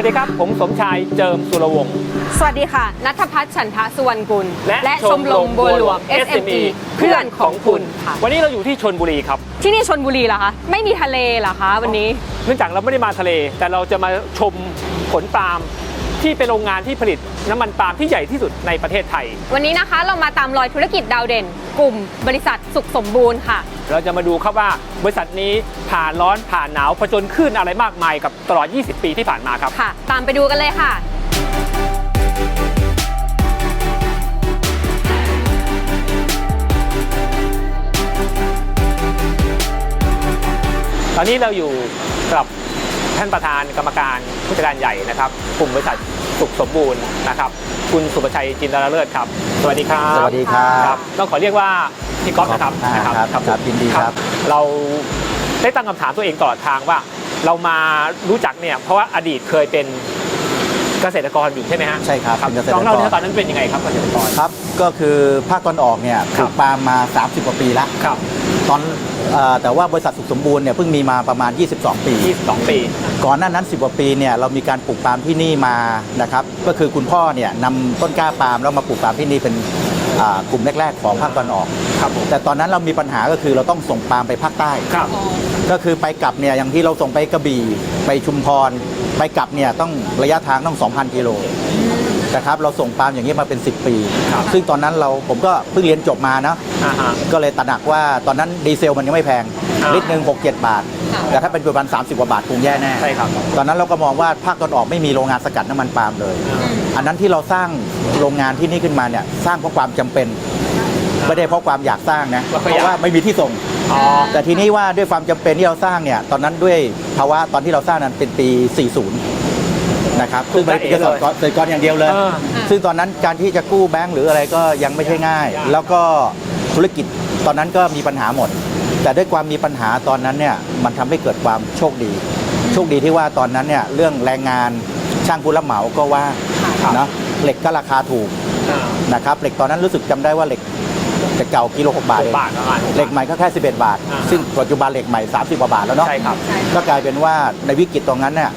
วัสดีครับ ผมสมชายเจิมสุรวงศ์สวัสดีค่ะ นัทพัฒน์ฉันทะสุวรรณกุล และชมรมบัวหลวง SME เพื่อนของคุณค่ะ วันนี้เราอยู่ที่ชนบุรีครับ ที่นี่ชนบุรีเหรอคะ ไม่มีทะเลเหรอคะวันนี้ เนื่องจากเราไม่ได้มาทะเล แต่เราจะมาชมผลปาล์ม ที่เป็นโรงงานที่ผลิตน้ำมันปาล์มที่ใหญ่ที่สุดในประเทศไทย วันนี้นะคะเรามาตามรอยธุรกิจดาวเด่น กลุ่มบริษัทสุขสมบูรณ์ค่ะ เราจะมาดูครับว่าบริษัทนี้ผ่านร้อนผ่านหนาวผจญคลื่นอะไรมากมายกับตลอด 20 ปีที่ผ่านมาครับค่ะ ตามไปดูกันเลยค่ะตอนนี้เราอยู่กับ ท่านประธานกรรมการผู้จัดการใหญ่นะครับกลุ่มบริษัทสุขสมบูรณ์นะครับคุณสุประชัยจินดาเลิศครับ สวัสดีครับสวัสดีครับครับต้องขอเรียกว่าพี่ก๊อฟนะครับอ่านะครับครับครับยินดีครับ เราได้ตั้งคำถามตัวเองตลอดทางว่า เรามารู้จักเนี่ยเพราะว่าอดีตเคยเป็นเกษตรกรอยู่ใช่ไหมฮะใช่ครับครับเป็นเกษตรกรลองเล่าเนี่ยตอนนั้นเป็นยังไงครับเกษตรกรครับ ก็คือภาคตอนออกเนี่ยปครัลูบกปาล์มมา 30 กว่าปีแล้วครับ ตอนเอ่อแต่ว่าบริษัทสุขสมบูรณ์เนี่ยเพิ่งมีมาประมาณ 22 ปี 22 ปี ก่อนหน้านั้น 10กว่าปีเนี่ยเรามีการปลูกปาล์มที่นี่มานะครับก็คือคุณพ่อเนี่ยนำต้นกล้าปาล์มแล้วมาปลูกปาล์มที่นี่เป็นอ่ากลุ่มแรกๆของภาคตอนออก ครับผมแต่ตอนนั้นเรามีปัญหาก็คือเราต้องส่งปาล์มไปภาคใต้ ครับ ก็คือไปกลับเนี่ยอย่างที่เราส่งไปกระบี่ไปชุมพร ไปกลับเนี่ยต้องระยะทางต้อง 2,000 กิโล นะครับเราส่งปาล์มอย่างนี้มาเป็น 10 ปีครับซึ่งตอนนั้นเราผมก็เพิ่งเรียนจบมานะอ่าฮะก็เลยตระหนักว่าตอนนั้นดีเซลมันยังไม่แพงอ่าลิตรหนึ่งหกเจ็ดบาท แต่ถ้าเป็นปัจจุบัน 30 กว่าบาทคงแย่แน่ใช่ครับตอนนั้นเราก็มองว่าภาคตอนออกไม่มีโรงงานสกัดน้ำมันปาล์มเลย อันนั้นที่เราสร้างโรงงานที่นี่ขึ้นมาเนี่ยสร้างเพราะความจำเป็นไม่ได้เพราะความอยากสร้างนะว่าเพเขาอยากราะว่าไม่มีที่ส่งอ๋อแต่ทีนี้ว่าด้วยความจำเป็นที่เราสร้างเนี่ยตอนนั้นด้วยภาวะตอนที่เราสร้างนั้นเป็นปี 40 นะครับซึ่งไม่ได้เป็นเกษตรกรเกษตรกรอย่างเดียวเลยเออซึ่งตอนนั้นการที่จะกู้แบงก์หรืออะไรก็ยังไม่ใช่ง่ายยากแล้วก็ธุรกิจตอนนั้นก็มีปัญหาหมด แต่ด้วยความมีปัญหาตอนนั้นเนี่ยมันทำให้เกิดความโชคดี โชคดีที่ว่าตอนนั้นเนี่ยเรื่องแรงงานช่างผู้รับเหมาก็ว่างครับเนาะเหล็กก็ราคาถูกอ่านะครับเหล็กตอนนั้นรู้สึกจำได้ว่าเหล็กแต่เก่ากิโลหกบาทหเอกงบาทประมาณ เหล็กใหม่ก็แค่ 11 บาท อ่า ซึ่งปัจจุบันเหล็กใหม่ 30กว่าบาทแล้วเนาะ ใช่ครับ ก็กลายเป็นว่าในวิกฤตตรงนั้นเนี่ย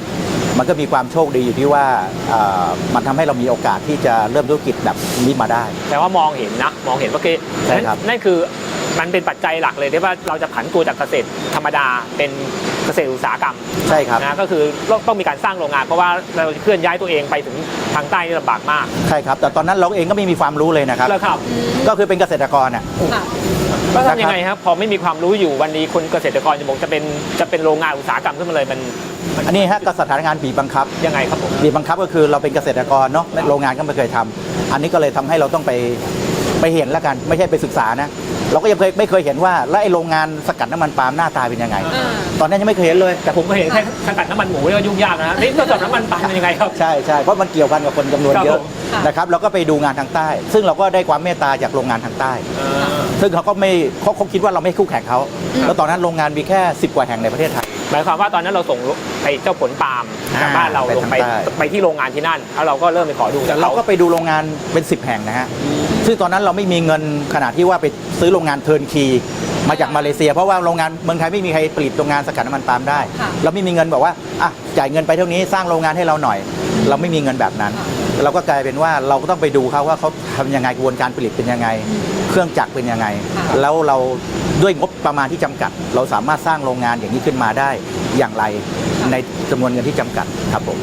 มันก็มีความโชคดีอยู่ที่ว่าเอ่อมันทำให้เรามีโอกาสที่จะเริ่มธุรกิจแบบนี้มาได้ แต่ว่ามองเห็นนะ มองเห็นว่าคือใช่ครับนั่นนั่นคือมันเป็นปัจจัยหลักเลยที่ว่าเราจะผันตัวจากเกษตรธรรมดาเป็นเกษตรอุตสาหกรรมใช่ครับนะก็คือต้องต้องมีการสร้างโรงงานเพราะว่าเราจะเคลื่อนย้ายตัวเองไปถึงทางใต้นี่ลำบากมากใช่ครับ แต่ตอนนั้นเราเองก็ไม่มีความรู้เลยนะครับแล้วครับ ก็คือเป็นเกษตรกรอะค่ะก็ทำยังไงครับพอไม่มีความรู้อยู่วันนี้คนเกษตรกรจะบอกจะเป็นจะเป็นโรงงานอุตสาหกรรมขึ้นมาเลยมันมัน อันนี้ฮะก็สถานการณ์บีบบังคับยังไงครับผมบีบบังคับก็คือเราเป็นเกษตรกรเนาะโรงงานก็ไม่เคยทำอันนี้ก็เลยทำให้เราต้องไปไปเห็นแล้วกันไม่ใช่ไปศึกษานะเราก็ยังเคยไม่เคยเห็นว่าแล้วไอ้โรงงานสกัดน้ำมันปาล์มหน้าตาเป็นยังไงอ่าตอนนั้นยังไม่เคยเห็นเลย แต่ผมก็เห็นแค่สกัดน้ำมันหมูเนี่ยก็ยุ่งยากนะนี่สกัดน้ำมันปาล์มเป็นยังไงครับใช่ใช่เพราะมันเกี่ยวพันกับคนจำนวนครับเยผอะมค่ะนะครับเราก็ไปดูงานทางใต้ ซึ่งเราก็ได้ความเมตตาจากโรงงานทางใต้เออซึ่งเขาก็ไม่เขาเขาคิดว่าเราไม่คู่แข่งเขาแล้วตอนนั้นโรงงานมีแค่ 10 กว่าแห่งในประเทศไทย หมายความว่าตอนนั้นเราส่งไอ้เจ้าผลปาล์มจากอ่าบ้านเราลงไปไปทางใต้ไปที่โรงงานที่นั่นแล้วเราก็เริ่มไปขอดูแต่จากเราเขาก็ไปดูโรงงานเป็น10แห่งนะฮะซึ่งตอนนั้นเราไม่มีเงินขนาดที่ว่าไปซื้อโรงงานเทิร์นคีมาจากมาเลเซีย เพราะว่าโรงงานเมืองไทยไม่มีใครผลิตโรงงานสกัดน้ำมันปาล์มได้ค่ะเราไม่มีเงินบอกว่าอะจ่ายเงินไปเท่านี้สร้างโรงงานให้เราหน่อย เราไม่มีเงินแบบนั้น เราก็กลายเป็นว่าเราก็ต้องไปดูเขาว่าเขาทำยังไงกระบวนการผลิตเป็นยังไง เครื่องจักรเป็นยังไงค่ะแล้วเราด้วยงบประมาณที่จำกัด เราสามารถสร้างโรงงานอย่างนี้ขึ้นมาได้อย่างไรในจำนวนเงินที่จำกัดครับผม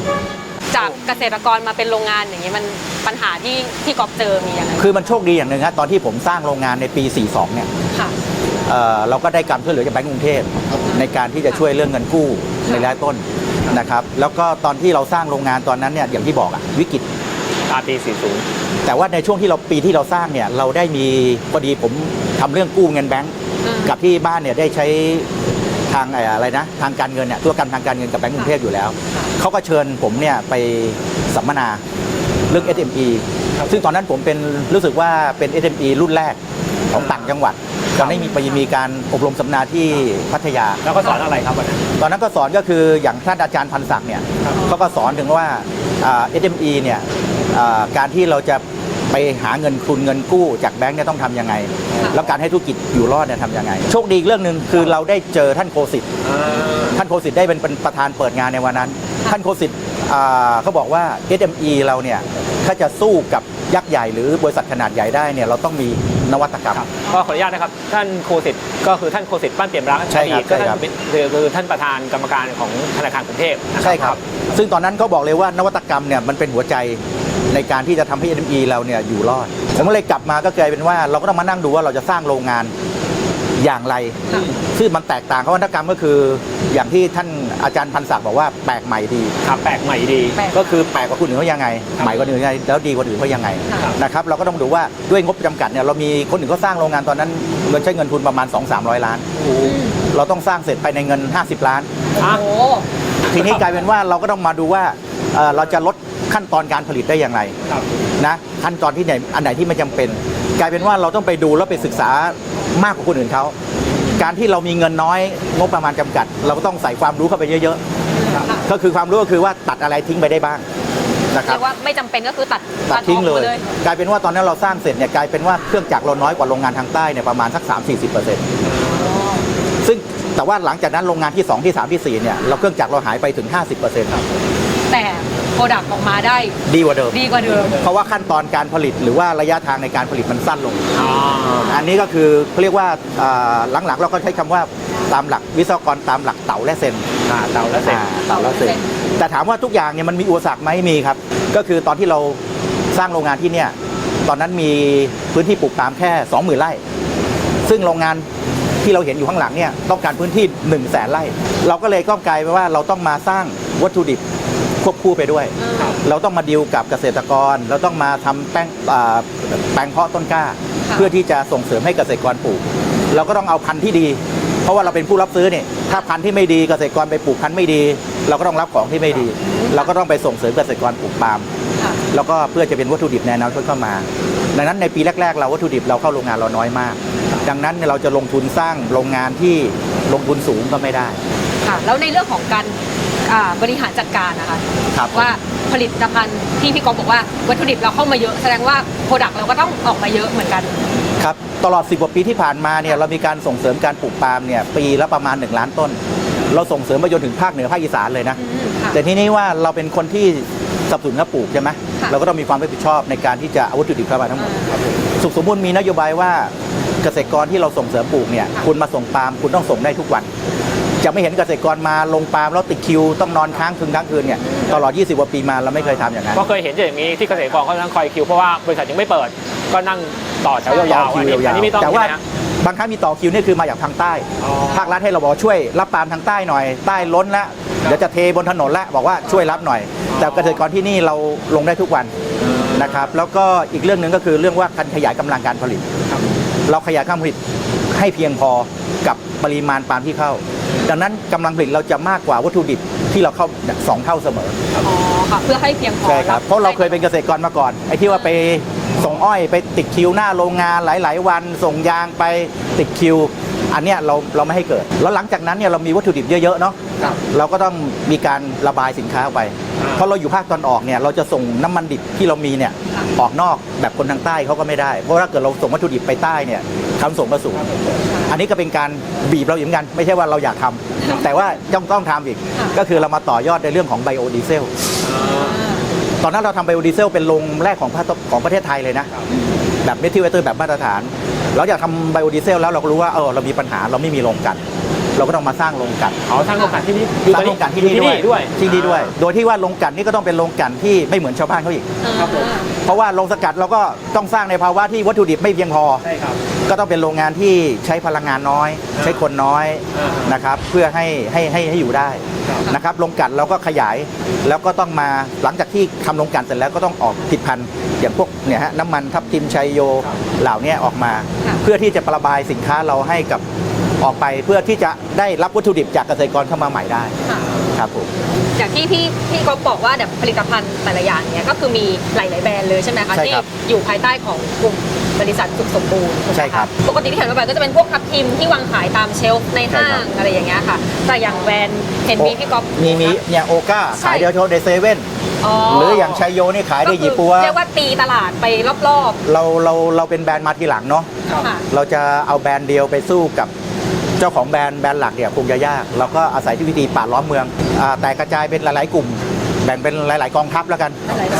จากเกษตรกรมาเป็นโรงงานอย่างนี้มันปัญหาที่ที่กอบเจอมีอย่างไรคือมันโชคดีอย่างหนึ่งฮะตอนที่ผมสร้างโรงงานในปี 42 เนี่ยค่ะเอ่อเราก็ได้การช่วยเหลือจากแบงก์กรุงเทพในการที่จะช่วยเรื่องเงินกู้ในระยะต้น นะครับแล้วก็ตอนที่เราสร้างโรงงานตอนนั้นเนี่ยอย่างที่บอกอะวิกฤตตาปี40 แต่ว่าในช่วงที่เราปีที่เราสร้างเนี่ยเราได้มีพอดีผมทำเรื่องกู้เงินแบงก์อืมกับที่บ้านเนี่ยได้ใช้ทางไอ้อะไรนะทางการเงินเนี่ยธุรกรรมทางการเงินกับแบงก์กรุงเทพอยู่แล้วเขาก็เชิญผมเนี่ยไปสัมมนาเรื่อง SME ครับซึ่งตอนนั้นผมเป็นรู้สึกว่าเป็น SME รุ่นแรกของต่างจังหวัด ตอนนี้มีไปมีการอบรมสัมมนาที่พัทยา แล้วก็สอนอะไรครับวันนั้น ตอนนั้นก็สอนก็คืออย่างท่านอาจารย์พันศักดิ์เนี่ยครับเขาก็สอนถึงว่าอ่า SME เนี่ยอ่าการที่เราจะไปหาเงินทุนเงินกู้จากแบงก์เนี่ยต้องทำยังไงค่ะแล้วการให้ธุรกิจอยู่รอดเนี่ยทำยังไง โชคดีอีกเรื่องหนึ่งคือเราได้เจอท่านโคสิตท่านโคสิตได้เป็นเป็นประธานเปิดงานในวันนั้น ท่านโคสิตอ่าเขาบอกว่า SME เราเนี่ยถ้าจะสู้กับยักษ์ใหญ่หรือบริษัทขนาดใหญ่ได้เนี่ยเราต้องมี นวัตกรรม ก็ขออนุญาตนะครับ ท่านโคสิตก็คือท่านโคสิตปั้นเปี่ยมรักใช่ครับอดีตก็ใช่ท่านครับเป็นคือคือท่านประธานกรรมการของธนาคารกรุงเทพนะใช่ครับ ซึ่งตอนนั้นเขาบอกเลยว่านวัตกรรมเนี่ยมันเป็นหัวใจในการที่จะทำให้ SME เราเนี่ยอยู่รอดผมก็เลยกลับมาก็กลายเป็นว่า เราก็ต้องมานั่งดูว่าเราจะสร้างโรงงานอย่างไรค่ะซึ่งมันแตกต่างกับนวัตกรรมก็คืออย่างที่ท่าน อาจารย์พันศักดิ์บอกว่าแปลกใหม่ดี ครับแปลกใหม่ดี แปลก ก็คือแปลกกว่าคนอื่นเขายังไงครับใหม่กว่าคนอื่นยังไงแล้วดีกว่าคนอื่นเขายังไงค่ะ นะครับเราก็ต้องดูว่าด้วยงบจำกัดเนี่ยเรามีคนอื่นเขาสร้างโรงงานตอนนั้นเงินใช้เงินทุนประมาณ 2 3 0 0 ล้านอืมเราต้องสร้างเสร็จภายในเงิน 50 ล้าน โอ้โห ทีนี้กลายเป็นว่าเราก็ต้องมาดูว่าเอ่อเราจะลดขั้นตอนการผลิตได้อย่างไร ครับ นะขั้นตอนที่ไหนอันไหนที่ไม่จำเป็น กลายเป็นว่าเราต้องไปดูแล้วไปศึกษามากกว่าคนอื่นเขา การที่เรามีเงินน้อยงบประมาณจำกัด เราก็ต้องใส่ความรู้เข้าไปเยอะค่ะๆก็คือความรู้ก็คือว่าตัดอะไรทิ้งไปได้บ้างนะคเรีรัยบกว่าไม่จำเป็นก็คือตัดตัดทิ้งอเลอกยหมกลายเป็นว่าตอนนั้นเราสร้างเสร็จเนี่ยกลายเป็นว่าเครื่องจักรเราน้อยกว่าโรงงานทางใต้เนี่ยประมาณสัก 3-40%ซึ่งแต่ว่าหลังจากนั้นโรงงานที่ 2 ที่ 3 ที่ 4เนี่ยเราเครื่องจักรเราหายไปถึง 50%ครับแต่ โปรดักต์ออกมาได้ดีกว่าเดิม ดีกว่าเดิม เพราะว่าขั้นตอนการผลิตหรือว่าระยะทางในการผลิตมันสั้นลงอ๋ออันนี้ก็คือเขาเรียกว่าอ่าหลังๆเราก็ใช้คำว่าตามหลักวิศวกรตามหลักเต่าและเซนอ่าเตาแล้วเสร็จอ่าเต่าและเซน แต่ถามว่าทุกอย่างเนี่ยมันมีอุปสรรคไหมมีครับ ก็คือตอนที่เราสร้างโรงงานที่เนี่ย ตอนนั้นมีพื้นที่ปลูกปาล์มแค่ 20,000ไร่ ซึ่งโรงงานที่เราเห็นอยู่ข้างหลังเนี่ยต้องการพื้นที่ 1 0 0 0 0แสนไร่ เราก็เลยก้กลายไปว่าเราต้องมาสร้างวัตถุดิบ ควบคู่ไปด้วยอ่าเราต้องมาดีลกับเกษตรกร เราต้องมาทำแป้งอ่าแปลงเพาะต้นกล้าค่ะเพื่อที่จะส่งเสริมให้เกษตรกรปลูก เราก็ต้องเอาพันธุ์ที่ดี เพราะว่าเราเป็นผู้รับซื้อเนี่ยถ้าพันธุ์ที่ไม่ดีเกษตรกรไปปลูกพันธุ์ไม่ดี เราก็ต้องรับของที่ไม่ดี เราก็ต้องไปส่งเสริมเกษตรกรปลูกปาล์มค่ะแล้วก็เพื่อจะเป็นวัตถุดิบในอนาคตเข้ามา ดังนั้นในปีแรก ๆ เราวัตถุดิบเราเข้าโรงงานเราน้อยมาก ดังนั้นเนี่ยเราจะลงทุนสร้างโรงงานที่ลงทุนสูงก็ไม่ได้ ค่ะ แล้วในเรื่องของการ อ่าบริหารจัดการนะคะครับว่าผลิตภัณฑ์ที่พี่กอฟบอกว่าวัตถุดิบเราเข้ามาเยอะแสดงว่าโปรดักต์เราก็ต้องออกมาเยอะเหมือนกัน ครับตลอด 10 กว่าปีที่ผ่านมาเนี่ยเรามีการส่งเสริมการปลูกปาล์มเนี่ยปีละประมาณ 1 ล้านต้น เราส่งเสริมไปจนถึงภาคเหนือภาคอีสานเลยนะ อืมค่ะ แต่ทีนี้ว่าเราเป็นคนที่สนับสนุนเขาปลูกใช่ไหมค่ะ เราก็ต้องมีความรับผิดชอบในการที่จะเอาวัตถุดิบเข้ามาทั้งหมด สุขสมบูรณ์มีนโยบายว่าเกษตรกรที่เราส่งเสริมปลูกเนี่ยค่ะคุณมาส่งปาล์มคุณต้องส่งได้ทุกวัน จะไม่เห็นเกษตรกรมาลงปาล์มแล้วติดคิวต้องนอนค้างคืนค้างคืนเนี่ยตลอด 20กว่าปีมาเราไม่เคยทำอย่างนั้นก็เคยเห็นอย่างนี้ที่เกษตรกรเขานั่งคอยคิวเพราะว่าบริษัทยังไม่เปิดก็นั่งต่อแถวยาวๆคิอันวนี้ยาอันวนี้ไม่ต้องๆแต่ว่าใช่ไหมฮะบางครั้งมีต่อคิวนี่คือมาจากทางใต้อ๋อภาครัฐให้เราบอกว่าช่วยรับปาล์มทางใต้หน่อย ใต้ล้นแล้วเดี๋ยวจะเทบนถนนแล้วบอกว่าช่วยรับหน่อย แต่เกษตรกรที่นี่เราลงได้ทุกวันนะครับ แล้วก็อีกเรื่องหนึ่งก็คือเรื่องว่าการขยายกำลังการผลิตครับเราขยายการผลิตให้เพียงพอ กับปริมาณปาล์มที่เข้า ดังนั้นกำลังผลิตเราจะมากกว่าวัตถุดิบที่เราเข้าสองเท่าเสมออ๋อค่ะเพื่อให้เพียงพอใช่ครับเพราะเราเคยเป็นเกษตรกรมาก่อนไอ้ที่ว่าไปส่งอ้อยไปติดคิวหน้าโรงงานหลาย ๆ วันส่งยางไปติดคิว อันเนี้ยเราเราไม่ให้เกิด แล้วหลังจากนั้นเนี่ยเรามีวัตถุดิบเยอะๆเนาะครับเราก็ต้องมีการระบายสินค้าออกไปอ่าเพราะเราอยู่ภาคตอนออกเนี่ยเราจะส่งน้ำมันดิบที่เรามีเนี่ยค่ะออกนอกแบบคนทางใต้เขาก็ไม่ได้ เพราะถ้าเกิดเราส่งวัตถุดิบไปใต้เนี่ยคำส่งมาสูงอันนี้ก็เป็นการบีบเราอีกเหมือนกัน ไม่ใช่ว่าเราอยากทำแต่ว่าต้องต้องทำอีกค่ะก็คือเรามาต่อยอดในเรื่องของไบโอดีเซลอ่า ตอนนั้นเราทำไบโอดีเซลเป็นโรงแรกของภาคของประเทศไทยเลยนะ แบบเมทิลเวเตอร์แบบมาตรฐาน เราอยากทำไบโอดีเซลแล้วเราก็รู้ว่าเออเรามีปัญหาเราไม่มีโรงกลัน เราก็ต้องมาสร้างโรงกลันอ๋อทางโรงกลันที่นี่สร้างโรงกลันที่นี่อยู่ด้วยด้วยที่นี่ด้วย โดยที่ว่าโรงกลันนี่ก็ต้องเป็นโรงกลันที่ไม่เหมือนชาวบ้านเขาอีก ครับผม เพราะว่าโรงสกัดเราก็ต้องสร้างในภาวะที่วัตถุดิบไม่เพียงพอ ใช่ครับ ก็ต้องเป็นโรงงานที่ใช้พลังงานน้อย ใช้คนน้อยอ่านนะครับเพื่อให้ให้ให้ให้อยู่ได้ครับนะครับโรงกลันเราก็ขยายแล้วก็ต้องมาหลังจากที่ทำโรงกลันเสร็จแล้วก็ต้องออกผลิดพันธุ์อย่างพวกเนี่ยฮะน้ำมันทับทิมชัยโยเหล่านี้ออกมาค่ะเพื่อที่จะประบายสินค้าเราให้กับ ออกไปเพื่อที่จะได้รับวัตถุดิบจากเกษตรกรเข้ามาใหม่ได้ค่ะครับผม อย่างที่พี่พี่กอฟบอกว่าแบบผลิตภัณฑ์แต่ละอย่างเนี้ยก็คือมีหลาย ๆ แบรนด์เลยใช่ไหมคะใช่ที่ครับอยู่ภายใต้ของกลุ่มบริษัทสุขสมบูรณ์ถูกไหมะใช่ครับปกติที่เห็นว่าแบบก็จะเป็นพวกทับทิมที่วางขายตามเชลฟ์ในห้าใช่ครังบ อะไรอย่างเงี้ยค่ะ แต่อย่างแบรนด์เห็นมีพี่กอฟ มีมีเนี่ยโอก้าใช่ ขายเดียวโชว์ในเซเว่นอ๋อหรืออย่างชัยโยนี่ขายได้ก็คือยี่ปัวเรียกว่าตีตลาดไปรอบ เราเราเราเป็นแบรนด์มาทีหลังเนาะ ๆ ค่ะ เราจะเอาแบรนด์เดียวไปสู้กับ เจ้าของแบรนด์แบรนด์หลักเนี่ยคงจะยากเราก็อาศัยที่วิธีป่าล้อมเมืองอแตกกระจายเป็นหลาย ๆ กลุ่ม แบ่งเป็นหลาย ๆ กองทัพแล้วกันหลายๆ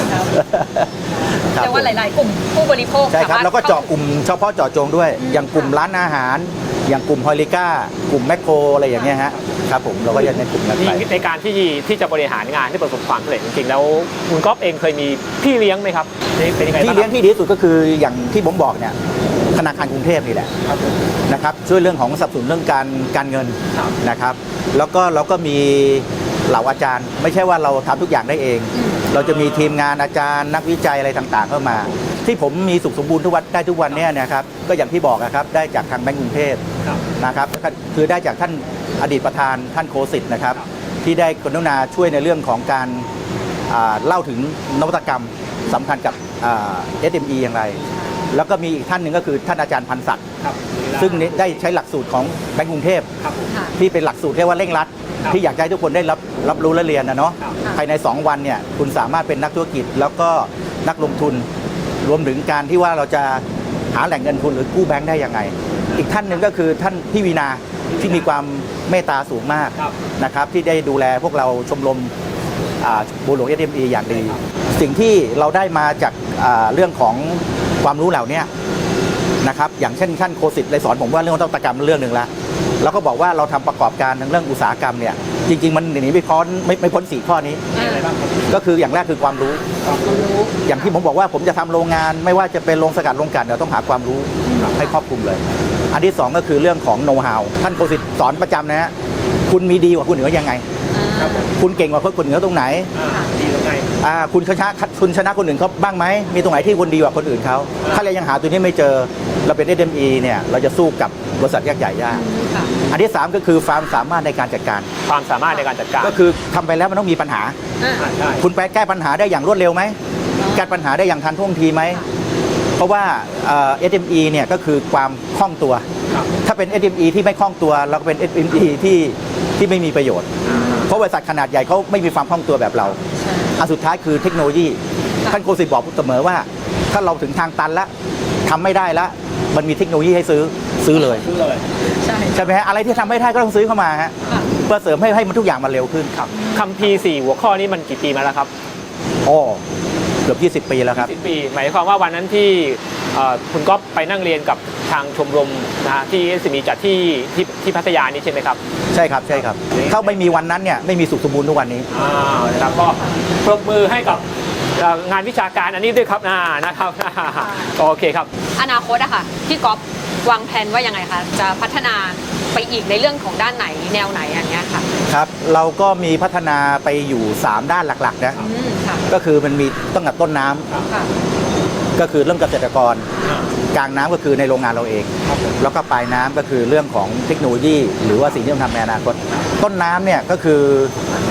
ครับครับแต่ว่าหลาย ๆ กลุ่มผู้บริโภคใช่ครับ สมถแล้วก็เจาะกลุ่มเฉพาะเจาะจงด้วย อืมอย่างกลุ่มร้านอาหาร อย่างกลุ่มฮอลิก้ากลุ่มแมคโครอะไรอย่างเงี้ยฮะครับผมเราก็จะในกลุ่มนั้นนี่ไป ในการที่ที่จะบริหารงานที่ประสบความสำเร็จจริงๆ แล้วคุณก๊อฟเองเคยมีพี่เลี้ยงไหมครับนี่เป็นยังไงที่บ้างเลี้ยงที่ดีที่สุดก็คืออย่างที่ผมบอกเนี่ยธนาคารกรุงเทพนี่แหละครับผมนะครับช่วยเรื่องของสนับสนุนเรื่องการการเงินครับ นะครับ แล้วก็เราก็มีเหล่าอาจารย์ ไม่ใช่ว่าเราทำทุกอย่างได้เอง อืม เราจะมีทีมงานอาจารย์นักวิจัยอะไรต่างๆ เข้ามา ที่ผมมีสุขสมบูรณ์ทุกวันได้ทุกวันเนี่ยนะครับก็อย่างที่บอกนะครับได้จากทางแบงก์กรุงเทพครับนะครับก็คือได้จากท่านอดีตประธานท่านโคสิตนะครับ ที่ได้กรุณาช่วยในเรื่องของการอ่าเล่าถึงนวัตกรรมสำคัญกับอ่า SME อย่างไร แล้วก็มีอีกท่านหนึ่งก็คือท่านอาจารย์พันศักดิ์ครับซึ่งได้ใช้หลักสูตรของแบงก์กรุงเทพ ครับผมค่ะ ที่เป็นหลักสูตรเรียกว่าเร่งรัด ครับที่อยากจะให้ทุกคนได้รับรับรู้และเรียนนะเนาะครับ ภายใน 2 วันเนี่ยคุณสามารถเป็นนักธุรกิจ แล้วก็นักลงทุนรวมถึงการที่ว่าเราจะหาแหล่งเงินทุนหรือกู้แบงค์ได้ยังไง อีกท่านหนึ่งก็คือท่านพี่วีนาที่มีความเมตตาสูงมาก ครับ นะครับที่ได้ดูแลพวกเราชมรมอ่า บัวหลวงเอ็มอีอย่างดี สิ่งที่เราได้มาจากอ่าเรื่องของความรู้เหล่าเนี้ยนะครับอย่างเช่นท่านโคสิตเลยสอนผมว่าเรื่องนวัตกรรมเรื่องหนึ่งละแล้วก็บอกว่าเราทำประกอบการทางเรื่องอุตสาหกรรมเนี่ยจริง ๆ มันหนีไม่พ้นไม่ไม่พ้นสี่ข้อนี้มีอะไรบ้างครับก็คืออย่างแรกคือความรู้ความรู้ อย่างที่ผมบอกว่าผมจะทำโรงงาน ไม่ว่าจะเป็นโรงสกัดโรงกลั่นเราต้องหาความรู้ให้ครอบคลุมเลย อันที่สองก็คือเรื่องของโน้ตฮาวท่านโคสิตสอนประจำนะฮะคุณมีดีกว่าคุณเหนือยังไง อ่าคุณเก่งกว่าคนเหนือตรงไหนอ่าดีตรงไหนอ่าคุณชนะคุณชนะคนอื่นเขาบ้างไหมมีตรงไหนที่คุณดีกว่าคนอื่นเขาอ่าถ้าเรายังหาตัวนี้ไม่เจอเราเป็น SME เนี่ยเราจะสู้กับบริษัทยักษ์ใหญ่ยากค่ะอันที่สามก็คือความสามารถในการจัดการ ความสามารถในการจัดการ ก็คือทำไปแล้วมันต้องมีปัญหาอ่าอ่าใช่คุณไปแก้ปัญหาได้อย่างรวดเร็วไหมแก้ปัญหาได้อย่างทันท่วงทีไหมเพราะว่าเอ่อ SME เนี่ยก็คือความคล่องตัวครับถ้าเป็น SME ที่ไม่คล่องตัว เราก็เป็น SME ที่ที่ไม่มีประโยชน์อ่า เพราะบริษัทขนาดใหญ่เขาไม่มีความคล่องตัวแบบเราใช่อันสุดท้ายคือเทคโนโลยีค่ะท่านโกศิษฐ์บอกเสมอว่า ถ้าเราถึงทางตันแล้วทำไม่ได้แล้วมันมีเทคโนโลยีให้ซื้อซื้อเลยซื้อเลยใช่ใช่ไหมฮะอะไรที่ทำไม่ได้ก็ต้องซื้อเข้ามาฮะค่ะเพื่อเสริมให้ให้มันทุกอย่างมันเร็วขึ้นครับคัมภีร์สี่หัวข้อนี้มันกี่ปีมาแล้วครับโอ้เกือบ 20 ปีแล้วครับสิบปี หมายความว่าวันนั้นที่เอ่อคุณก๊อฟไปนั่งเรียนกับ ทางชมรมนะฮะที่สมีจัดที่ที่ที่พัทยานี่ใช่ไหมครับ ใช่ครับใช่ครับ ถ้าไม่มีวันนั้นเนี่ยไม่มีสุขสมบูรณ์ทุกวันนี้ อ่านะครับก็ปรบมือให้กับเอ่องานวิชาการอันนี้ด้วยครับอ่านะครับโอเคครับ อนาคตอะค่ะพี่ก๊อฟวางแผนว่ายังไงคะจะพัฒนาไปอีกในเรื่องของด้านไหนแนวไหนอย่างเงี้ยค่ะครับ เราก็มีพัฒนาไปอยู่ 3 ด้านหลักๆนะ อืมค่ะก็คือมันมีตั้งแต่ต้นน้ำค่ะก็คือเรื่องเกษตรกร กลางน้ำก็คือในโรงงานเราเอง แล้วก็ปลายน้ำก็คือเรื่องของเทคโนโลยี หรือว่าสิ่งที่เราทำในอนาคต ต้นน้ำเนี่ยก็คือ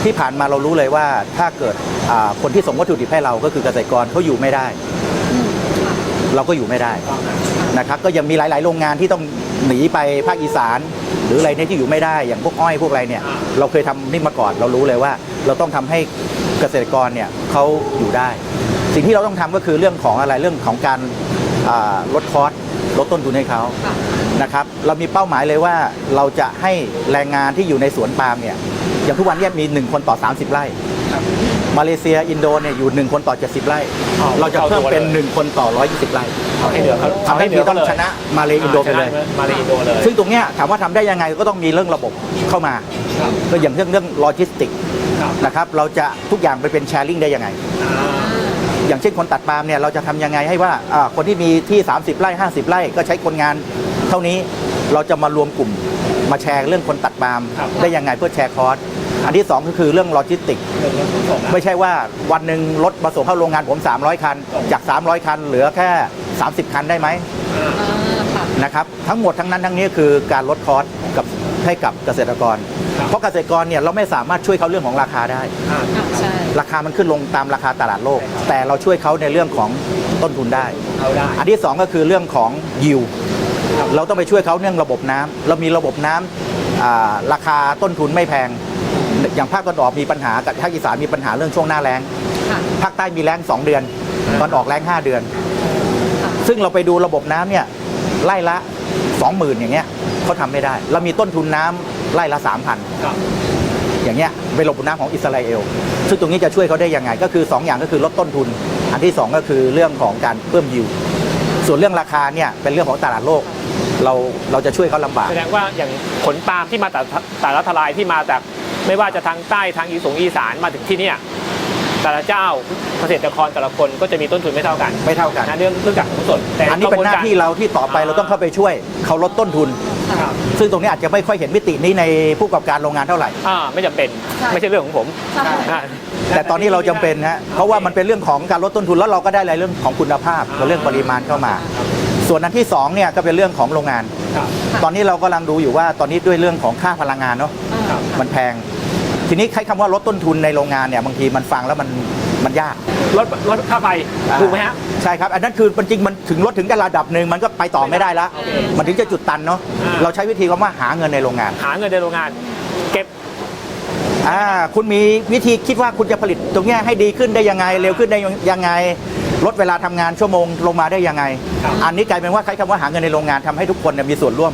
ที่ผ่านมาเรารู้เลยว่าถ้าเกิดอ่าคนที่ส่งวัตถุดิบให้เราก็คือเกษตรกรเขาอยู่ไม่ได้อืมค่ะเราก็อยู่ไม่ได้นะครับก็ยังมีหลาย ๆ โรงงานที่ต้องหนีไปภาคอีสาน หรืออะไรเนี่ยที่อยู่ไม่ได้อย่างพวกอ้อยพวกอะไรเนี่ยอ่าเราเคยทำนี่มาก่อนเรารู้เลยว่า เราต้องทำให้เกษตรกรเนี่ยเขาอยู่ได้ สิ่งที่เราต้องทำก็คือเรื่องของอะไรเรื่องของการอ่า ลดคอสลดต้นทุนให้เขาค่ะนะครับเรามีเป้าหมายเลยว่าเราจะให้แรงงานที่อยู่ในสวนปาล์มเนี่ยอย่างทุกวันเนี้มี 1 คนต่อ 30 ไร่มาเลเซียอินโดเนี่ยอยู่ 1 คนต่อ 70 ไร่อ๋อเราจะเพิ่มเป็นเข้าตัวเลย1คนต่อ 120 ไร่ทำให้เหนือเขาทำให้มีต้องชนะมาเลอินโดไปเลยชนะมาเลอินโดเลย ซึ่งตรงเนี้ยถามว่าทำได้ยังไงก็ต้องมีเรื่องระบบเข้ามาครับก็อย่างเรื่องเรื่องโลจิสติกครับนะครับเราจะทุกอย่างไปเป็นแชร์ลิงได้ยังไง อ่าอย่างเช่นคนตัดปาล์มเนี่ยเราจะทำยังไงให้ว่าอ่าคนที่มีที่ 30 ไร่ 50 ไร่ก็ใช้คนงาน เท่านี้เราจะมารวมกลุ่มมาแชร์เรื่องคนตัดปาล์มครับได้ยังไงเพื่อแชร์คอร์สอันที่สองก็คือเรื่องโลจิสติกเรื่องรถขนส่งนะไม่ใช่ว่าวันหนึ่งรถมาส่งเข้าโรงงานผม 300 คัน จาก 300 คัน เหลือแค่ 30 คันได้ไหมอ่าอ่าค่ะนะครับทั้งหมดทั้งนั้นทั้งนี้คือการลดคอสกับให้กับเกษตรกรครับ เพราะเกษตรกรเนี่ยเราไม่สามารถช่วยเขาเรื่องของราคาได้อ่าอ่าใช่ ราคามันขึ้นลงตามราคาตลาดโลก แต่เราช่วยเขาในเรื่องของต้นทุนได้ เอาได้ อันที่สองก็คือเรื่องของยิว เราต้องไปช่วยเขาเรื่องระบบน้ำเรามีระบบน้ำอ่าราคาต้นทุนไม่แพง อย่างภาคตะวันออกมีปัญหากับภาคอีสานมีปัญหาเรื่องช่วงหน้าแล้ง ค่ะ ภาคใต้มีแล้งสองเดือน ตอนออกแล้งห้าเดือน ค่ะ ซึ่งเราไปดูระบบน้ำเนี่ยไล่ละ 20,000 อย่างเงี้ยเขาทำไม่ได้ เรามีต้นทุนน้ำ ไล่ละ3,000ครับอย่างเงี้ยเป็นโรงปูนน้ำของอิสราเอล ซึ่งตรงนี้จะช่วยเขาได้ยังไง ก็คือ 2 อย่างก็คือลดต้นทุน อันที่ 2 ก็คือเรื่องของการเพิ่มยิว ส่วนเรื่องราคาเนี่ยเป็นเรื่องของตลาดโลก เราเราจะช่วยเขาลำบาก แสดงว่าอย่างผลปาล์มที่มาแต่แต่ละทลายที่มาจากไม่ว่าจะทางใต้ทางอีสงอีสานมาถึงที่เนี่ยแต่ละเจ้าเกษตรกรแต่ละคนก็จะมีต้นทุนไม่เท่ากันไม่เท่ากันนะเรื่องเรื่องจากขนส่งแต่อันนี้เป็นหน้าที่เราที่ต่อไปเราต้องเข้าไปช่วยเขาลดต้นทุนครับ ซึ่งตรงนี้อาจจะไม่ค่อยเห็นมิตินี้ในผู้ประกอบการโรงงานเท่าไหร่ อ่าไม่จำเป็นใช่ ไม่ใช่เรื่องของผมใช่ อ่าแต่ตอนนี้เราจำเป็นฮะเพราะว่ามันเป็นเรื่องของการลดต้นทุนแล้วเราก็ได้อะไรเรื่องของคุณภาพกับเรื่องปริมาณเข้ามา ส่วนอันที่สองเนี่ยก็เป็นเรื่องของโรงงาน ครับ ตอนนี้เรากำลังดูอยู่ว่าตอนนี้ด้วยเรื่องของค่าพลังงานเนาะอ่ามันแพง ทีนี้ใช้คำว่าลดต้นทุนในโรงงานเนี่ยบางทีมันฟังแล้วมัน มันยาก ลดลดค่าไฟถูกไหมฮะ ใช่ครับ อันนั้นคือมันจริงมันถึงลดถึงกันระดับหนึ่งมันก็ไปต่อไม่ได้แล้ว โอเคมันถึงจะจุดตันเนาะอ่า เราใช้วิธีคำว่าหาเงินในโรงงานหาเงินในโรงงาน เก็บ อ่าคุณมีวิธีคิดว่าคุณจะผลิตตรงเนี้ยให้ดีขึ้นได้ยังไง เร็วขึ้นได้ยังไงลดเวลาทำงานชั่วโมงลงมาได้ยังไง ครับ อันนี้กลายเป็นว่าใช้คำว่าหาเงินในโรงงานทำให้ทุกคนเนี่ยมีส่วนร่วม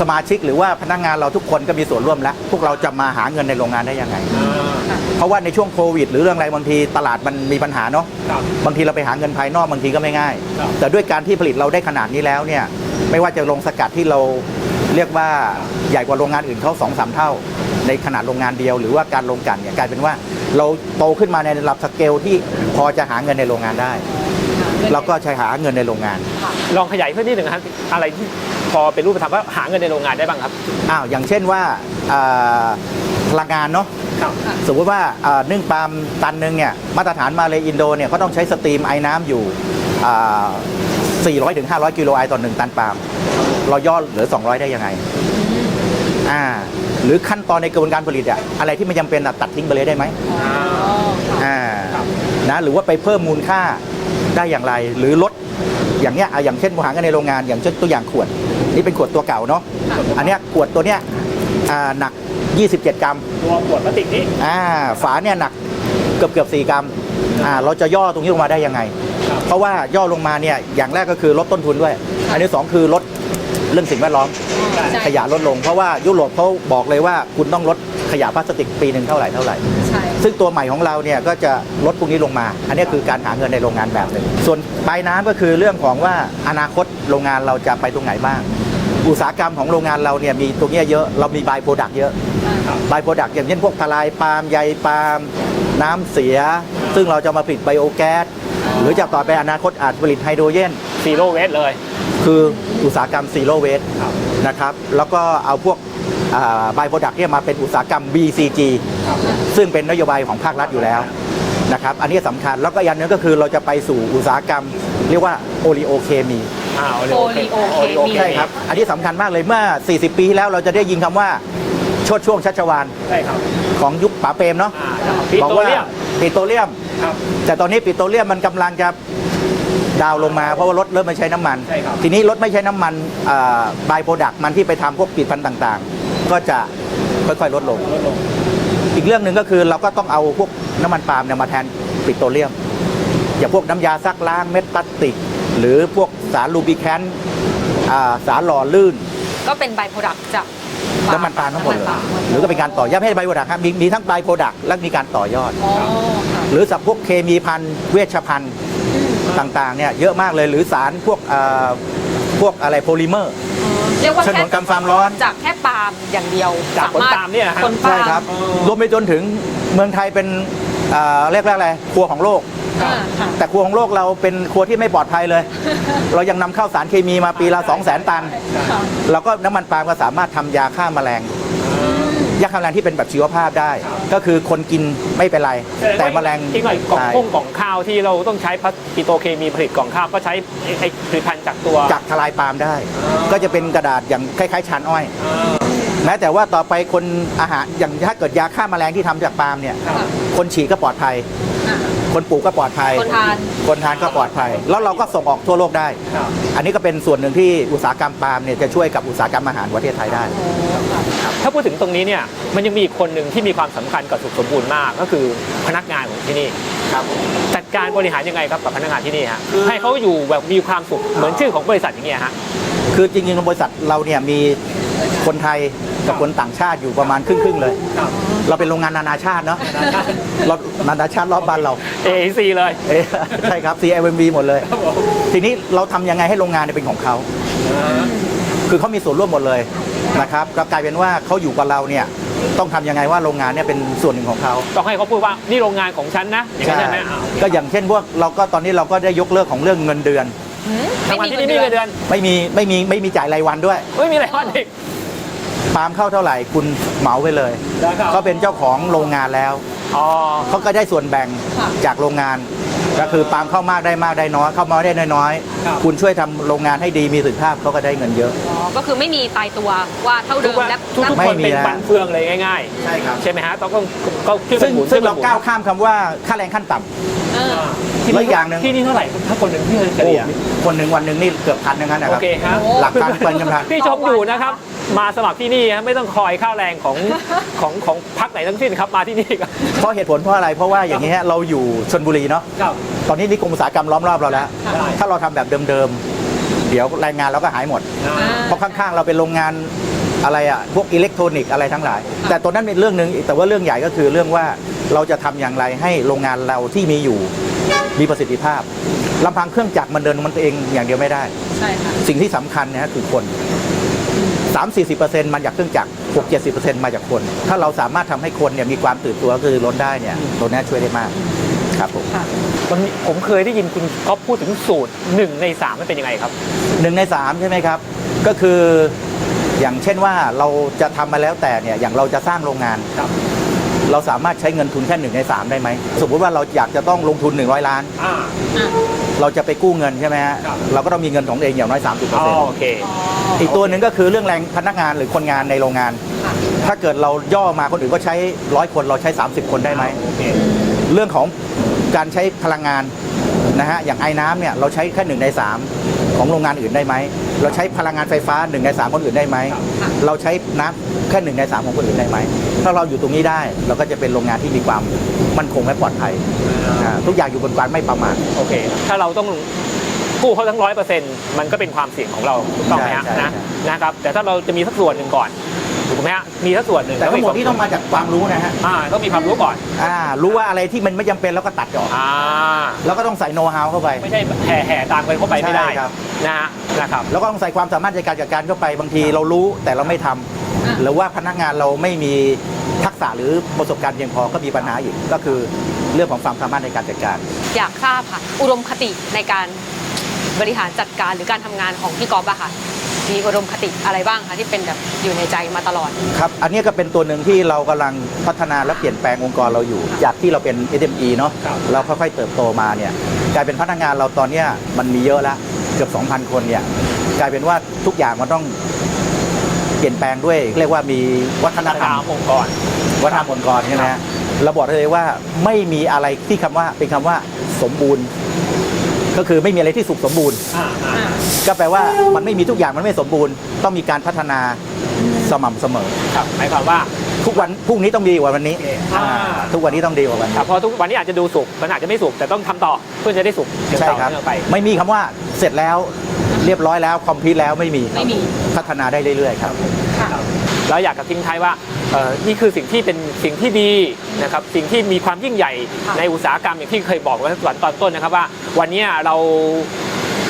สมาชิกหรือว่าพนักงานเราทุกคนก็มีส่วนร่วมแล้ว พวกเราจะมาหาเงินในโรงงานได้ยังไง เพราะว่าในช่วงโควิด หรือเรื่องอะไรบางทีตลาดมันมีปัญหาเนาะครับ บางทีเราไปหาเงินภายนอกบางทีก็ไม่ง่าย ครับ แต่ด้วยการที่ผลิตเราได้ขนาดนี้แล้วเนี่ยไม่ว่าจะลงสกัดที่เราเรียกว่าใหญ่กว่าโรงงานอื่นเขาสองสามเท่า ในขนาดโรงงานเดียว หรือว่าการลงกลันเนี่ยกลายเป็นว่าเราโตขึ้นมาในระดับสเกลที่พอจะหาเงินในโรงงานได้ เราก็ใช้หาเงินในโรงงาน ลองขยายเพิ่มนิดหนึ่งนะครับอะไรที่ พอเป็นรูปธรรมว่าหาเงินในโรงงานได้บ้างครับ อ้าวอย่างเช่นว่าอ่าพลังงานเนาะครับ สมมติว่าอ่านึ่งปาล์มตันหนึ่งเนี่ยมาตรฐานมาเลยอินโดเนี่ยเขาต้องใช้สตรีมไอ้น้ำอยู่อ่า400ถึง500 กิโลไอต่อหนึ่งตันปาล์มเราย่อเหลือ 200 ได้ยังไงอ่าหรือขั้นตอนในกระบวนการผลิตอะอะไรที่ไม่จำเป็นอะตัดทิ้งไปเลยได้ไหมอ๋อค่ะอ่าครับนะหรือว่าไปเพิ่มมูลค่าได้อย่างไร หรือลด อย่างเนี้ยอะอย่างเช่นหากันในโรงงานอย่างเช่นตัวอย่างขวด นี่เป็นขวดตัวเก่าเนาะอันเนี้ยขวดตัวเนี้ยอ่าหนัก 27 กรัมตัวขวดพลาสติกนี้อ่าฝาเนี่ยหนักเกือบเกือบสี่กรัมอ่าเราจะย่อตรงนี้ลงมาได้ยังไงครับเพราะว่าย่อลงมาเนี่ยอย่างแรกก็คือลดต้นทุนด้วย อันที่สองคือลดเรื่องสิ่งแวดล้อมใช่ขยะลดลง เพราะว่ายุโรปเขาบอกเลยว่าคุณต้องลด ขยะพลาสติกปีหนึ่งเท่าไหร่เท่าไหร่ ใช่ ซึ่งตัวใหม่ของเราเนี่ยก็จะลดพวกนี้ลงมา อันนี้คือการหาเงินในโรงงานแบบหนึ่ง ส่วนปลายน้ำก็คือเรื่องของว่าอนาคตโรงงานเราจะไปตรงไหนบ้าง อุตสาหกรรมของโรงงานเราเนี่ยมีตรงเนี้ยเยอะ เรามีบายโปรดักต์เยอะบายโปรดักต์อย่างเช่นพวกทลายปาล์มใยปาล์มน้ำเสีย ซึ่งเราจะมาผลิตไบโอแก๊ส หรือจะต่อไปอนาคตอาจผลิตไฮโดรเจนซีโร่เวสเลย คืออุตสาหกรรมซีโร่เวสครับนะครับ แล้วก็เอาพวก บายโปรดักต์เนี่ยมาเป็นอุตสาหกรรม BCG ครับซึ่งเป็นนโยบายของภาครัฐอยู่แล้วนะครับ อันนี้สำคัญแล้วก็อีกอย่างหนึงก็คือเราจะไปสู่อุตสาหกรรม เรียกว่าโอลิโอเคมีอ่าโอลิโอเคมีใช่ครับ อันนี้สำคัญมากเลยเมื่อ 40 ปีที่แล้วเราจะได้ยินคำว่าโชดช่วงชัชวานใช่ครับของยุคป๋าเปรมเนาะอ่าปิบอกโตว่าเรียมปิโตรเลียมครับแต่ตอนนี้ปิโตรเลียมมันกำลังจะดาวน์ลงมาเพราะว่ารถเริ่มไม่ใช้น้ำมันใช่ครับทีนี้รถไม่ใช้น้ำมันบายโปรดักต์มันที่ไปทำพวกผลิดพันธุ์ต่างๆ ก็จะค่อยๆลดลง ลดลง อีกเรื่องหนึ่งก็คือเราก็ต้องเอาพวกน้ำมันปาล์มเนี่ยมาแทนปิโตรเลียม อย่างพวกน้ำยาซักล้างเม็ดพลาสติก หรือพวกสารลูบิแคนต์อ่าสารหล่อลื่น ก็เป็นบ y โปรดักต์จากน้ำมันปาล์มทั้งหมดเลยน้ำนปาล์มหรือก็เป็นการต่อยอดไม่ใช่ไบโปรดักต์ครับมีมีทั้งไบโปรดักต์และมีการต่อยอด อ๋อค่ะหรือสับพวกเคมีพันธุ์เวชภัณฑ์ต่างๆเนี่ยเยอะมากเลยหรือสารพวกเอ่อพวกอะไรโพลิเมอร์ เรียกว่าฉนแค่วนกันความร้อน จากแค่ปาล์มอย่างเดียวจากผลสรถปาล์มเนี่ยฮะ ผลปาใช่ล์มครับอ๋อรวมไปจนถึงเมืองไทยเป็นเอ่อเรียกว่าอะไรครัวของโลก อ่าค่ะ แต่ครัวของโลกเราเป็นครัวที่ไม่ปลอดภัยเลย เรายังนำเข้าสารเคมีมาปีละ 2 0 0 0 0 0 ตัน เราก็น้ำมันปาล์มก็สามารถทำยาฆ่าแมลง ยาฆ่าแมลงที่เป็นแบบชีวภาพได้ ก็คือคนกินไม่เป็นไร แต่แมลงอีกหน่อยกล่องตายข้งกล่องข้าวที่เราต้องใช้พลาสปิโตรเคมีผลิตกล่องข้าวก็ใช้ไอ้ไอ้ผลิตภัณฑ์จากตัวจากทลายปาล์มได้ ก็จะเป็นกระดาษอย่างคล้ายๆชานอ้อยอ่า แม้แต่ว่าต่อไปคนอาหารอย่างถ้าเกิดยาฆ่าแมลงที่ทำจากปาล์มเนี่ยครับคนฉีดก็ปลอดภัย อ่าคนปลูกก็ปลอดภัย คนทาน คนทานก็ปลอดภัย แล้วเราก็ส่งออกทั่วโลกได้ ครับ อันนี้ก็เป็นส่วนหนึ่งที่อุตสาหกรรมปาล์มเนี่ยจะช่วยกับอุตสาหกรรมอาหารประเทศไทยได้ถ้าพูดถึงตรงนี้เนี่ยมันยังมีอีกคนหนึ่งที่มีความสำคัญกับสุขสมบูรณ์มากก็คือพนักงานของที่นี่ครับจัดการบริหารยังไงครับกับพนักงานที่นี่ฮะให้เขาอยู่แบบมีความสุขเหมือนชื่อของบริษัทอย่างเงี้ยฮะคือจริงๆบริษัทเราเนี่ยมีคนไทยกับคนต่างชาติอยู่ประมาณครึ่งๆเลยครับเราเป็นโรงงานนานาชาติเนาะเรานานาชาติรอบบ้านเรา AAC เลยเอ๊ะใช่ครับ CIMB หมดเลยครับผมทีนี้เราทำยังไงให้โรงงานเนี่ยเป็นของเขา คือเขามีส่วนร่วมหมดเลย นะครับก็กลายเป็นว่าเขาอยู่กับเราเนี่ยต้องทำยังไงว่าโรงงานเนี่ยเป็นส่วนหนึ่งของเขา ต้องให้เขาพูดว่านี่โรงงานของฉันนะอย่างนั้นใช่ไหมอ้าวก็อย่างเช่นพวกเราก็ตอนนี้เราก็ได้ยกเลิกของเรื่องเงินเดือนทำงานที่นี่ไม่มีเงินเดือนไม่มีไม่มีไม่มีจ่ายรายวันด้วยไม่มีอะไรวันอีกปาล์มเข้าเท่าไหร่คุณเหมาไปเลยเขาเป็นเจ้าของโรงงานแล้วอ๋อเขาก็ได้ส่วนแบ่งค่ะ จากโรงงาน ก็คือปาล์มเข้ามากได้มากได้น้อยเข้ามาได้น้อยครับ ๆคุณช่วยทำโรงงานให้ดีมีประสิทธิภาพเขาก็ได้เงินเยอะ อ๋อก็คือไม่มีตายตัวว่าเท่าทุเดิกมว่าและทุกนับทุกไม่คนมีเป็นนะฟันเฟืองเลยง่ายใช่ครับ ๆ ใช่ไหมฮะต้องก็ก็ช่วยกัซึ่นงหมุนซึ่งช่วยกัเรานหมุนก้าวข้ามคำว่าค่าแรงขั้นต่ำ เออที่แล้วอย่างหนึ่ง ที่นี่เท่าไหร่ถ้าคนหนึ่งที่เฉโอ้ลี่ยคนหนึ่งวันหนึ่งนี่เกือบพันนึงนะคโอรับ เคครับหลักพันเป็นกำลัง พี่ชมอยู่นะครับ มาสมัครที่นี่ฮะไม่ต้องคอยค่าแรงของของของพักไหนทั้งสิ้นครับมาที่นี่ครับ เพราะเหตุผลเพราะอะไรเพราะว่าอย่างนี้ฮะเราอยู่ชนบุรีเนาะครับ ตอนนี้นิคมอุตสาหกรรมล้อมรอบเราแล้วได้ถ้าเราทำแบบเดิมๆ เดี๋ยวแรงงานเราก็หายหมดอ่าเพราะข้างๆ เราเป็นโรงงานอะไรอะพวกอิเล็กทรอนิกส์อะไรทั้งหลาย แต่ตัวนั้นเป็นเรื่องหนึ่งแต่ว่าเรื่องใหญ่ก็คือเรื่องว่าเราจะทำอย่างไรให้โรงงานเราที่มีอยู่มีประสิทธิภาพลำพังเครื่องจักรมันเดินมันเองอย่างเดียวไม่ได้ ใช่ค่ะ สิ่งที่สำคัญเนยคือคน 3-40%มาจากเครื่องจักร6-70%มาจากคน ถ้าเราสามารถทำให้คนเนี่ยมีความตื่นตัวก็คือล้นได้เนี่ยตัวนี้ช่วยได้มากครับผมวันนี้ผมเคยได้ยินคุณก๊อฟพูดถึงสูตรหนึ่งในสามมันเป็นยังไงครับหนึ่งในสามใช่ไหมครับ ก็คืออย่างเช่นว่าเราจะทำมาแล้วแต่เนี่ยอย่างเราจะสร้างโรงงานครับเราสามารถใช้เงินทุนแค่หนึ่งในสามได้ไหม สมมติว่าเราอยากจะต้องลงทุน 100 ล้านอ่าอะ เราจะไปกู้เงินใช่ไหมฮะครับ เราก็ต้องมีเงินของตัวเองอย่างน้อย 30%อ๋อโอเคอ๋ออีกตัวหนึ่งก็คือเรื่องแรงพนักงานหรือคนงานในโรงงานค่ะถ้าเกิดเราย่อมาคนอื่นก็ใช้ร้อยคนเราใช้ 30 คนได้ไหม โอเค เรื่องของการใช้พลังงานนะฮะอย่างไอ้น้ำเนี่ยเราใช้แค่หนึ่งในสาม ของโรงงานอื่นได้ไหม เราใช้พลังงานไฟฟ้าหนึ่งในสามคนอื่นได้ไหมค่ะเราใช้น้ำแค่หนึ่งในสามของคนอื่นได้ไหม ถ้าเราอยู่ตรงนี้ได้เราก็จะเป็นโรงงานที่มีความมั่นคงและปลอดภัยอ่าทุกอย่างอยู่บนความไม่ประมาท โอเค ถ้าเราต้องกู้เขาทั้งร้อยเปอร์เซ็นต์มันก็เป็นความเสี่ยงของเราถูกต้องไหมฮะใช่ใช่ นะนะครับแต่ถ้าเราจะมีสักส่วนหนึ่งก่อน ถูกไหมฮะมีสักส่วนหนึ่งแต่ทั้งหมดที่ต้องมาจากความรู้นะฮะอ่าต้องมีความรู้ก่อนอ่ารู้ว่าอะไรที่มันไม่จำเป็นแล้วก็ตัดออกอ่าแล้วก็ต้องใส่โน้ตฮาวเข้าไป ไม่ใช่แห่แห่ตามกันเข้าไปไม่ได้ใช่ครับ นะฮะนะครับ แล้วก็ต้องใส่ความสามารถในการจัดการเข้าไปบางทีเรารู้แต่เราไม่ทำอะหรือว่าพนักงานเราไม่มีทักษะหรือประสบการณ์เพียงพอก็มีปัญหาอีกก็คือเรื่องของความสามารถในการจัดการ อยากทราบค่ะ อุดมคติในการบริหารจัดการหรือการทำงานของพี่ก๊อฟอะค่ะ มีอุดมคติอะไรบ้างคะที่เป็นแบบอยู่ในใจมาตลอด ครับ อันนี้ก็เป็นตัวหนึ่งที่เรากำลังพัฒนาและเปลี่ยนแปลงองค์กรเราอยู่ จากที่เราเป็น SME เนาะครับเราค่อยๆเติบโตมาเนี่ยกลายเป็นพนักงานเราตอนเนี้ยมันมีเยอะแล้วเกือบ 2,000 คนเนี่ยกลายเป็นว่าทุกอย่างมันต้องเปลี่ยนแปลงด้วย เรียกว่ามีวัฒนธรรมองค์กร วัฒนธรรมองค์กรใช่ไหมฮะเราบอกได้เลยว่าไม่มีอะไรที่คำว่าเป็นคำว่าสมบูรณ์ ก็คือไม่มีอะไรที่สุขสมบูรณ์อ่าอ่าก็แปลว่ามันไม่มีทุกอย่างมันไม่สมบูรณ์ ต้องมีการพัฒนาสม่ำเสมอ ครับหมายความว่าทุกวันพรุ่งนี้ต้องดีกว่าวันนี้โอเคอ่าอ่าทุกวันนี้ต้องดีกว่าวันคนี้รับเพราะทุกวันนี้อาจจะดูสุกมันอาจจะไม่สุกแต่ต้องทำต่อเพื่อจะได้สุกใช่ครับ เนื่องไป ไม่มีคำว่าเสร็จแล้วเรียบร้อยแล้วคอมพิวแล้วไม่มีไม่มี พัฒนาได้เรื่อยๆครับ ค่ะ แล้วอยากจะทิ้งท้ายว่าเอ่อ นี่คือสิ่งที่เป็นสิ่งที่ดีนะครับสิ่งที่มีความยิ่งใหญ่ค่ะในอุตสาหกรรมอย่างที่เคยบอกไว้ตอนตอนต้นนะครับว่า วันนี้เรา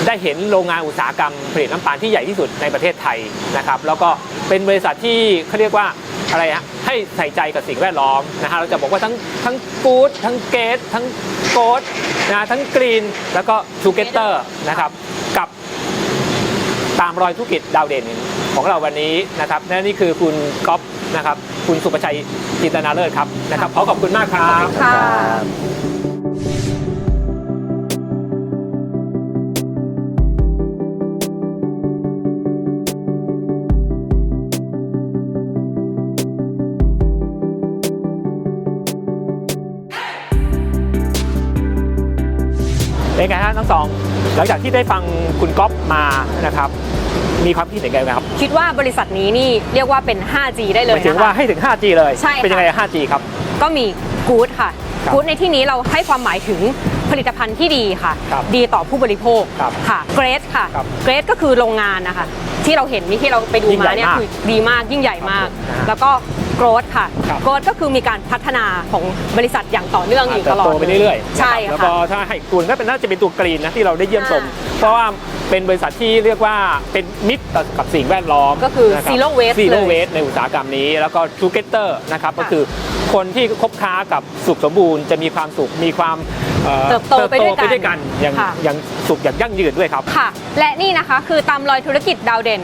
ได้เห็นโรงงานอุตสาหกรรมผลิตน้ำตาลที่ใหญ่ที่สุดในประเทศไทยนะครับแล้วก็เป็นบริษัทที่เขาเรียกว่าอะไรฮะให้ใส่ใจกับสิ่งแวดล้อมนะฮะเราจะบอกว่าทั้งทั้งกู๊ดทั้งเกตทั้งโกดนะทั้งกรีนแล้วก็ชูเกเตอร์นะครับกับตามรอยธุรกิจดาวเด่นของเราวันนี้นะครับและนี่คือคุณก๊อฟ นะครับ คุณสุประชัยจินตนาเลิศครับนะครับขอขอบคุณมากครับค่ะเป็นไงฮะทั้งสอง หลังจากที่ได้ฟังคุณก๊อฟมานะครับ มีความคิดเห็นไงไหมครับคิดว่าบริษัทนี้นี่เรียกว่าเป็น 5G ได้หเลยมายถึงนะว่าคะ ให้ถึง 5G เลยใช่ค่ะ เป็นยังไง 5G ครับ ก็มีกู๊ดค่ะครับกู๊ดในที่นี้เราให้ความหมายถึงผลิตภัณฑ์ที่ดีค่ะ ครับดีต่อผู้บริโภคครับค่ะเกรดค่ะครับเกรดก็คือโรงงานนะคะที่เราเห็นนี่ที่เราไปดูยิ่งใหญ่มาเนี่ยมากคือดีมากยิ่งใหญ่มาก ครับผมนะฮะแล้วก็ โกรดค่ะครับโกรดก็คือมีการพัฒนาของบริษัทอย่างต่อเนื่องอยู่ตลอดเติบโตไปเรื่อยๆใช่นะครับแล้วค่ะก็ถ้าให้กลุ่นก็เป็นน่าจะเป็นตัวกรีนนะที่เราได้เยี่ยมชมอ่าเพราะว่าเป็นบริษัทที่เรียกว่าเป็นมิตรต่อกับสิ่งแวดล้อมก็คือนะรับ zero waste ซีโร่เลยเวสในอุตสาหกรรมนี้ แล้วก็ทูเกเตอร์นะครับค่ะก็คือคนที่คบค้ากับสุขสมบูรณ์จะมีความสุขมีความอ่อเติบโตไปด้วยกันไปด้วยกันอย่างค่ะ อย่างสุขอย่างยั่งยืนด้วยครับ ค่ะ และนี่นะคะคือตามรอยธุรกิจดาวเด่น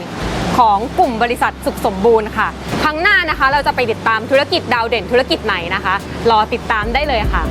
ของกลุ่มบริษัทสุขสมบูรณ์ค่ะ ครั้งหน้านะคะ เราจะไปติดตามธุรกิจดาวเด่นธุรกิจไหนนะคะ รอติดตามได้เลยค่ะ